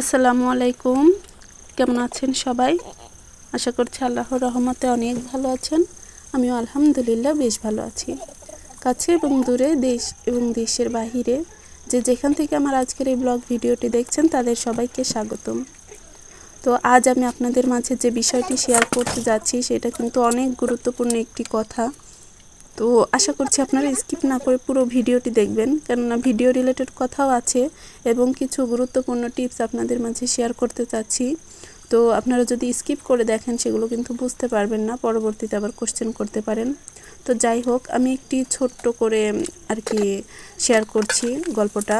আসসালামু আলাইকুম। কেমন আছেন সবাই? আশা করছি আল্লাহর রহমতে অনেক ভালো আছেন। আমিও আলহামদুলিল্লাহ বেশ ভালো আছি। কাছে এবং দূরে দেশ এবং দেশের বাহিরে যে যেখান থেকে আমার আজকের এই ব্লগ ভিডিওটি দেখছেন, তাদের সবাইকে স্বাগতম। তো আজ আমি আপনাদের মাঝে যে বিষয়টি শেয়ার করতে যাচ্ছি, সেটা কিন্তু অনেক গুরুত্বপূর্ণ একটি কথা। তো আশা করছি আপনারা স্কিপ না করে পুরো ভিডিওটি দেখবেন। কেননা ভিডিও রিলেটেড কথাও আছে এবং কিছু গুরুত্বপূর্ণ টিপস আপনাদের মাঝে শেয়ার করতে চাচ্ছি। তো আপনারা যদি স্কিপ করে দেখেন, সেগুলো কিন্তু বুঝতে পারবেন না, পরবর্তীতে আবার কোশ্চেন করতে পারেন। তো যাই হোক, আমি একটি ছোট্ট করে আর কি শেয়ার করছি গল্পটা।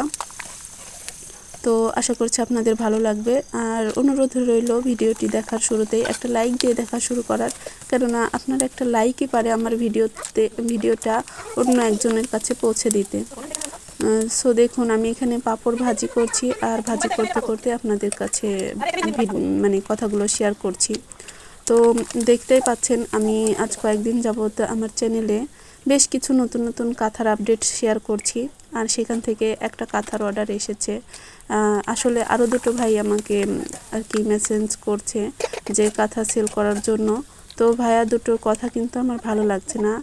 তো আশা করছি আপনাদের ভালো লাগবে। আর অনুরোধ রইল ভিডিওটি দেখার শুরুতেই একটা লাইক দিয়ে দেখা শুরু করার। কেননা আপনার একটা লাইকই পারে আমার ভিডিওতে, ভিডিওটা অন্য একজনের কাছে পৌঁছে দিতে। সো দেখুন, আমি এখানে পাপড় ভাজি করছি আর ভাজি করতে করতে আপনাদের কাছে মানে কথাগুলো শেয়ার করছি। তো দেখতেই পাচ্ছেন, আমি আজ কয়েকদিন যাবত আমার চ্যানেলে বেশ কিছু নতুন নতুন কাঁথার আপডেট শেয়ার করছি, আর সেখান থেকে একটা কাঁথার অর্ডার এসেছে। আসলে আরও দুটো ভাই আমাকে আর কি মেসেজ করছে যে কাঁথা সেল করার জন্য। তো ভাইয়া দুটোর কথা কিন্তু আমার ভালো লাগছে না।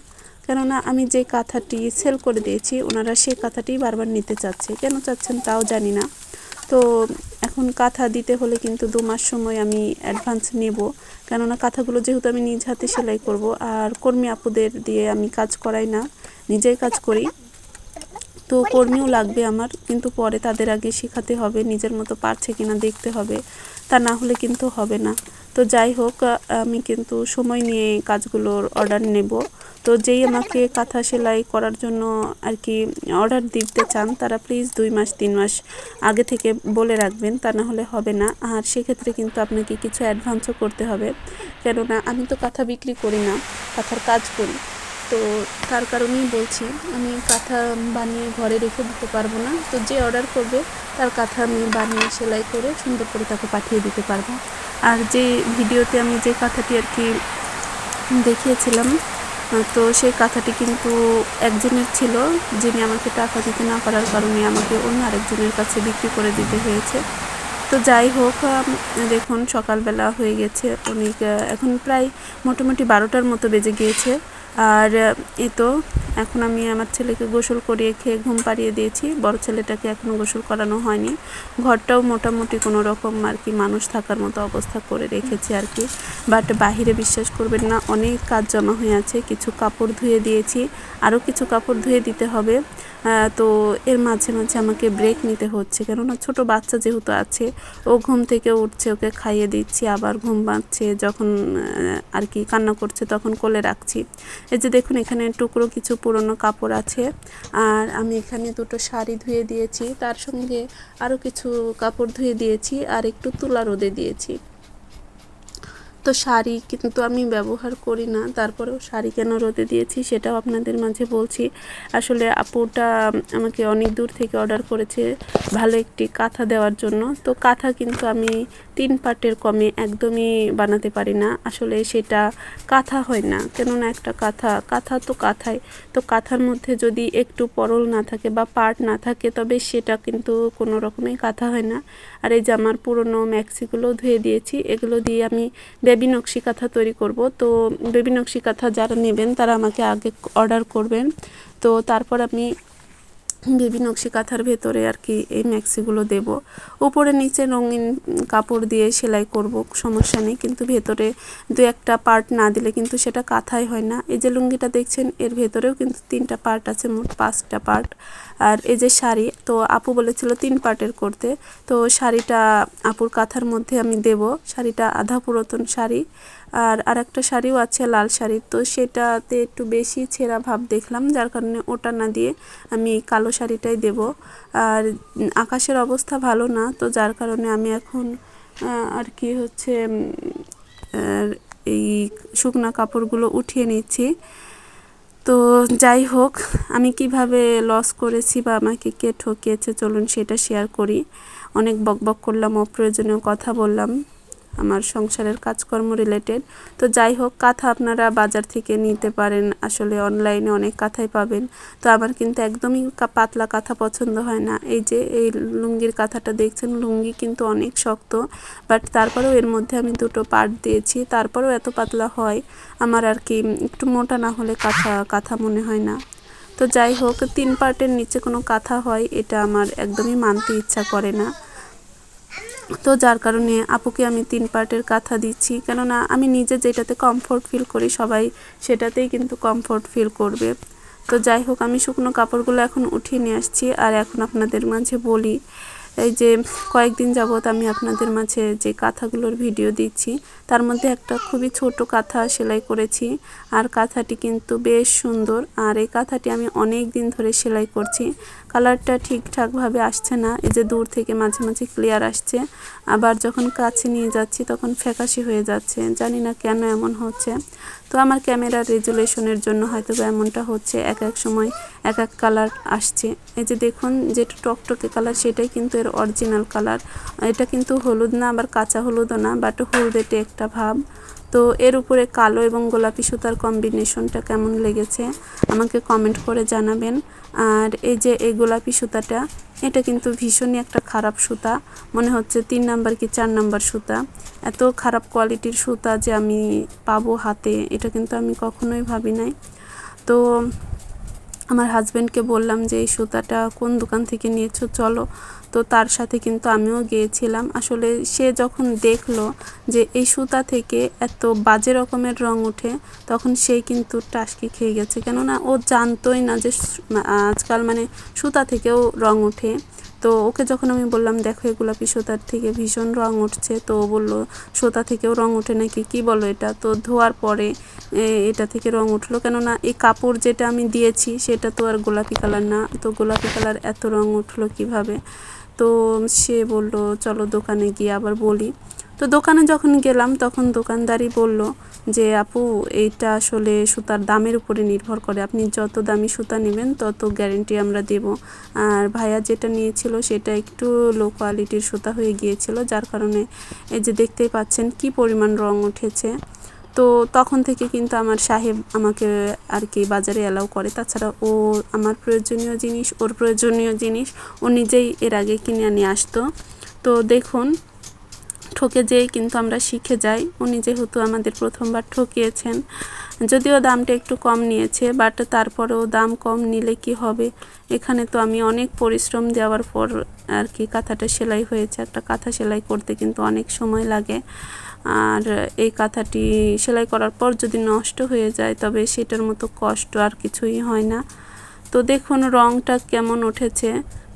কেননা আমি যে কাঁথাটি সেল করে দিয়েছি, ওনারা সেই কাঁথাটি বারবার নিতে চাচ্ছে। কেন চাচ্ছেন তাও জানি না। তো এখন কাঁথা দিতে হলে কিন্তু দু মাস সময় আমি অ্যাডভান্স নেব। কেননা কাঁথাগুলো যেহেতু আমি নিজ হাতে সেলাই করব, আর কর্মী আপুদের দিয়ে আমি কাজ করাই না, নিজেই কাজ করি। তো কর্মীও লাগবে আমার, কিন্তু পরে তাদের আগে শেখাতে হবে, নিজের মতো পারছে কিনা দেখতে হবে। তা না হলে কিন্তু হবে না। তো যাই হোক আমি কিন্তু সময় নিয়ে কাজগুলোর অর্ডার নেব। তো যেই আমাকে কাঁথা সেলাই করার জন্য আর কি অর্ডার দিতে চান, তারা প্লিজ দুই মাস, তিন মাস আগে থেকে বলে রাখবেন, তা না হলে হবে না। আর সেক্ষেত্রে কিন্তু আপনাকে কিছু অ্যাডভান্সও করতে হবে। কেননা আমি তো কাঁথা বিক্রি করি না, কাঁথার কাজ করি। তো তার কারণেই বলছি, আমি কাঁথা বানিয়ে ঘরে রেখে দিতে পারব না। তো যে অর্ডার করবে, তার কাঁথা আমি বানিয়ে সেলাই করে সুন্দর করে তাকে পাঠিয়ে দিতে পারব। আর যে ভিডিওতে আমি যে কথাটি আর কি দেখিয়েছিলাম, তো সেই কাঁথাটি কিন্তু একজনের ছিল যিনি আমাকে টাকা দিতে না পারার কারণে আমাকে অন্য আরেকজনের কাছে বিক্রি করে দিতে হয়েছে। তো যাই হোক দেখুন সকালবেলা হয়ে গেছে। অনেক এখন প্রায় মোটামুটি বারোটার মতো বেজে গিয়েছে। আর এ তো এখন আমি আমার ছেলেকে গোসল করিয়ে খেয়ে ঘুম পাড়িয়ে দিয়েছি। বড় ছেলেটাকে এখনও গোসল করানো হয়নি। ঘরটাও মোটামুটি কোনো রকম আর কি মানুষ থাকার মতো অবস্থা করে রেখেছি আর কি। বাট বাহিরে বিশ্বাস করবেন না, অনেক কাজ জমা হয়ে আছে। কিছু কাপড় ধুয়ে দিয়েছি। আরও কিছু কাপড় ধুয়ে দিতে হবে। তো এর মাঝে মাঝে আমাকে ব্রেক নিতে হচ্ছে। কেননা ছোট বাচ্চা যেহেতু আছে, ও ঘুম থেকে উঠছে, ওকে খাইয়ে দিচ্ছি, আবার ঘুম বাঁধছে যখন আর কি কান্না করছে তখন কোলে রাখছি। এই যে দেখুন, এখানে টুকরো কিছু পুরনো কাপড় আছে, আর আমি এখানে দুটো শাড়ি ধুয়ে দিয়েছি, তার সঙ্গে আরও কিছু কাপড় ধুয়ে দিয়েছি, আর একটু তুলা রোদে দিয়েছি। তো শাড়ি কিন্তু আমি ব্যবহার করি না। তারপরেও শাড়ি কেন রোদে দিয়েছি সেটাও আপনাদের মাঝে বলছি। আসলে আপুটা আমাকে অনেক দূর থেকে অর্ডার করেছে ভালো একটি কাঁথা দেওয়ার জন্য। তো কাঁথা কিন্তু আমি তিন পার্টের কমে একদমই বানাতে পারি না। আসলে সেটা কাঁথা হয় না। কেননা একটা কাঁথা কাঁথা তো কাঁথাই তো কাঁথার মধ্যে যদি একটু পরল না থাকে বা পার্ট না থাকে, তবে সেটা কিন্তু কোনো রকমের কাঁথা হয় না। আর এই যে আমার পুরনো ম্যাক্সিগুলো ধুয়ে দিয়েছি, এগুলো দিয়ে আমি বেবি নকশি কাঁথা তৈরি করব। তো বেবি নকশি কাঁথা যারা নেবেন, তারা আমাকে আগে অর্ডার করবেন। তো তারপর আমি বেবি নকশি কাঁথার ভেতরে আর কি এই ম্যাক্সিগুলো দেব। উপরে নিচে রঙিন কাপড় দিয়ে সেলাই করব, সমস্যা নেই। কিন্তু ভেতরে দু একটা পার্ট না দিলে কিন্তু সেটা কাঁথাই হয় না। এই যে লুঙ্গিটা দেখছেন, এর ভেতরেও কিন্তু তিনটা পার্ট আছে, মোট পাঁচটা পার্ট। আর এই যে শাড়ি, তো আপু বলেছিল তিন পার্টের করতে। তো শাড়িটা আপুর কাঁথার মধ্যে আমি দেব। শাড়িটা আধা পুরাতন শাড়ি। আর আর একটা শাড়িও আছে লাল শাড়ি। তো সেটাতে একটু বেশি ছেঁড়া ভাব দেখলাম, যার কারণে ওটা না দিয়ে আমি কালো শাড়িটাই দেব। আর আকাশের অবস্থা ভালো না, তো যার কারণে আমি এখন আর কি হচ্ছে এই শুকনা কাপড়গুলো উঠিয়ে নিচ্ছি। তো যাই হোক, আমি কীভাবে লস করেছি বা আমাকে কে ঠকিয়েছে চলুন সেটা শেয়ার করি। অনেক বকবক করলাম, অপ্রয়োজনীয় কথা বললাম। আমার সংসারের কাজকর্ম রিলেটেড তো যাই হোক, কাঁথা আপনারা বাজার থেকে নিতে পারেন। আসলে অনলাইনে অনেক কাঁথাই পাবেন। তো আমার কিন্তু একদমই পাতলা কাঁথা পছন্দ হয় না। এই যে, এই লুঙ্গির কাঁথাটা দেখছেন, লুঙ্গি কিন্তু অনেক শক্ত। বাট তারপরেও এর মধ্যে আমি দুটো পার্ট দিয়েছি। তারপরেও এত পাতলা হয়, আমার আর কি একটু মোটা না হলে কাঁথা কাঁথা মনে হয় না। তো যাই হোক, তিন পার্টের নিচে কোনো কাঁথা হয়, এটা আমার একদমই মানতে ইচ্ছা করে না। তো যার কারণে আপুকে আমি তিন পার্টের কাঁথা দিচ্ছি। কেননা আমি নিজে যেটাতে কমফোর্ট ফিল করি, সবাই সেটাতেই কিন্তু কমফোর্ট ফিল করবে। তো যাই হোক, আমি শুকনো কাপড়গুলো এখন উঠিয়ে নিয়ে আসছি। আর এখন আপনাদের মাঝে বলি এই যে কয়েকদিন যাবৎ আমি আপনাদের মাঝে যে কাঁথাগুলোর ভিডিও দিচ্ছি, তার মধ্যে একটা খুবই ছোট কাঁথা সেলাই করেছি। আর কাঁথাটি কিন্তু বেশ সুন্দর। আর এই কাঁথাটি আমি অনেক দিন ধরে সেলাই করছি। কালারটা ঠিকঠাকভাবে আসছে না, এই যে দূর থেকে মাঝে মাঝে ক্লিয়ার আসছে। আবার যখন কাছে নিয়ে যাচ্ছি, তখন ফ্যাকাশি হয়ে যাচ্ছে। জানি না কেন এমন হচ্ছে। তো আমার ক্যামেরার রেজুলেশনের জন্য হয়তো এমনটা হচ্ছে। এক এক সময় এক এক কালার আসছে। এই যে দেখুন, যেটা টকটকে কালার, সেটাই কিন্তু এর অরিজিনাল কালার। এটা কিন্তু হলুদ না, আবার কাঁচা হলুদও না বাট হলদেটে একটা ভাব। তো এর উপরে কালো এবং গোলাপি সুতার কম্বিনেশনটা কেমন লেগেছে, আমাকে কমেন্ট করে জানাবেন। আর এই যে এই গোলাপি সুতাটা, এটা কিন্তু ভীষণই একটা খারাপ সুতা। মনে হচ্ছে তিন নাম্বার কি চার নাম্বার সুতা। এত খারাপ কোয়ালিটির সুতা যে আমি পাবো হাতে, এটা কিন্তু আমি কখনোই ভাবি নাই। তো আমার হাজব্যান্ডকে বললাম যে, এই সুতাটা কোন দোকান থেকে নিয়েছো? চলো। তো তার সাথে কিন্তু আমিও গিয়েছিলাম। আসলে সে যখন দেখল যে, এই সুতা থেকে এত বাজে রকমের রং ওঠে, তখন সে কিন্তু টাসকি খেয়ে গেছে। কেননা ও জানতোই না যে আজকাল মানে সুতা থেকেও রং ওঠে। তো ওকে যখন আমি বললাম, দেখো, এই গোলাপি সুতার থেকে ভীষণ রং উঠছে। তো ও বলল, সুতা থেকেও রং ওঠে নাকি? কি বলো এটা? তো ধোয়ার পরে এটা থেকে রং উঠল। কেননা এই কাপড় যেটা আমি দিয়েছি, সেটা তো আর গোলাপি কালার না। তো গোলাপি কালার এত রং উঠল কীভাবে? তো সে বলল, চলো দোকানে গিয়ে আবার বলি। তো দোকানে যখন গেলাম, তখন দোকানদারই বলল যে, আপু, এইটা আসলে সুতার দামের উপরে নির্ভর করে। আপনি যত দামি সুতা নেবেন, তত গ্যারেন্টি আমরা দেব। আর ভাইয়া যেটা নিয়েছিল, সেটা একটু লো কোয়ালিটির সুতা হয়ে গিয়েছিল। যার কারণে এই যে দেখতেই পাচ্ছেন কি পরিমাণ রং উঠেছে। তো তখন থেকে কিন্তু আমার সাহেব আমাকে আর কি বাজারে অ্যালাউ করে। তাছাড়া ও আমার প্রয়োজনীয় জিনিস, ওর প্রয়োজনীয় জিনিস ও নিজেই এর আগে কিনে নিয়ে আসতো। তো দেখুন, ঠকে যেয়ে কিন্তু আমরা শিখে যাই। উনি যেহেতু আমাদের প্রথমবার ঠকিয়েছেন যদিও দামটা একটু কম নিয়েছে বাট তারপরেও দাম কম নিলে কি হবে? এখানে তো আমি অনেক পরিশ্রম দেওয়ার পর আর কি কাঁথাটা সেলাই হয়েছে। একটা কাঁথা সেলাই করতে কিন্তু অনেক সময় লাগে। আর এই কাঁথাটি সেলাই করার পর যদি নষ্ট হয়ে যায়, তবে সেটার মতো কষ্ট আর কিছুই হয় না। তো দেখুন রংটা কেমন উঠেছে।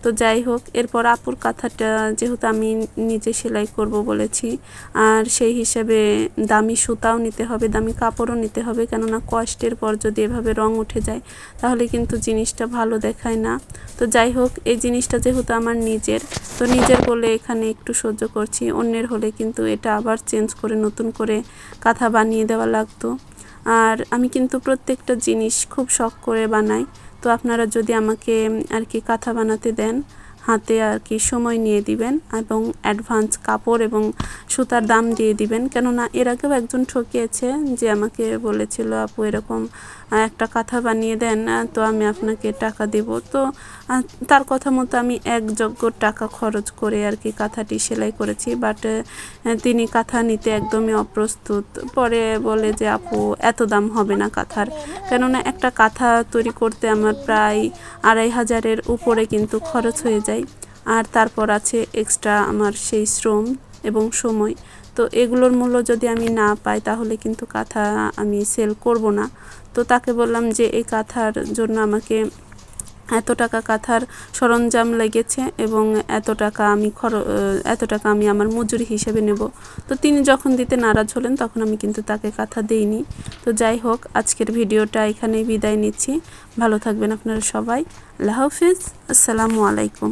তো যাই হোক, এরপর আপুর কাঁথাটা যেহেতু আমি নিজে সেলাই করব বলেছি, আর সেই হিসাবে দামি সুতাও নিতে হবে, দামি কাপড়ও নিতে হবে, কেননা কষ্টের পর যদি এভাবে রং উঠে যায়, তাহলে কিন্তু জিনিসটা ভালো দেখায় না। তো যাই হোক, এই জিনিসটা যেহেতু আমার নিজের, তো নিজের বলে এখানে একটু সহ্য করছি, অন্যের হলে কিন্তু এটা আবার চেঞ্জ করে, নতুন করে কাঁথা বানিয়ে দেওয়া লাগতো। আর আমি কিন্তু প্রত্যেকটা জিনিস খুব শখ করে বানাই তো আপনারা যদি আমাকে আর কি কাঁথা বানাতে দেন হাতে আর কি সময় নিয়ে দিবেন এবং অ্যাডভান্স কাপড় এবং সুতার দাম দিয়ে দিবেন। কেননা এর আগেও একজন ঠকিয়েছে যে আমাকে বলেছিল, আপু, এরকম একটা কাঁথা বানিয়ে দেন তো আমি আপনাকে টাকা দেব। তো তার কথা মতো আমি এক যজ্ঞ টাকা খরচ করে আর কি কাঁথাটি সেলাই করেছি। বাট তিনি কাঁথা নিতে একদমই অপ্রস্তুত। পরে বলে যে, আপু, এত দাম হবে না কাঁথার। কেননা একটা কাঁথা তৈরি করতে আমার প্রায় আড়াই হাজারের উপরে কিন্তু খরচ হয়ে যায়। আর তারপর আছে এক্সট্রা আমার সেই শ্রম এবং সময়। তো এগুলোর মূল্য যদি আমি না পাই, তাহলে কিন্তু কাঁথা আমি সেল করব না। তো তাকে বললাম যে, এই কাঁথার জন্য আমাকে এত টাকা কাঁথার সরঞ্জাম লেগেছে এবং এত টাকা আমি খর এত টাকা আমি আমার মজুরি হিসেবে নেব। তো তিনি যখন দিতে নারাজ হলেন, তখন আমি কিন্তু তাকে কাঁথা দেইনি। তো যাই হোক, আজকের ভিডিওটা এখানেই বিদায় নিচ্ছি। ভালো থাকবেন আপনারা সবাই। আল্লাহ হাফিজ। আসসালামু আলাইকুম।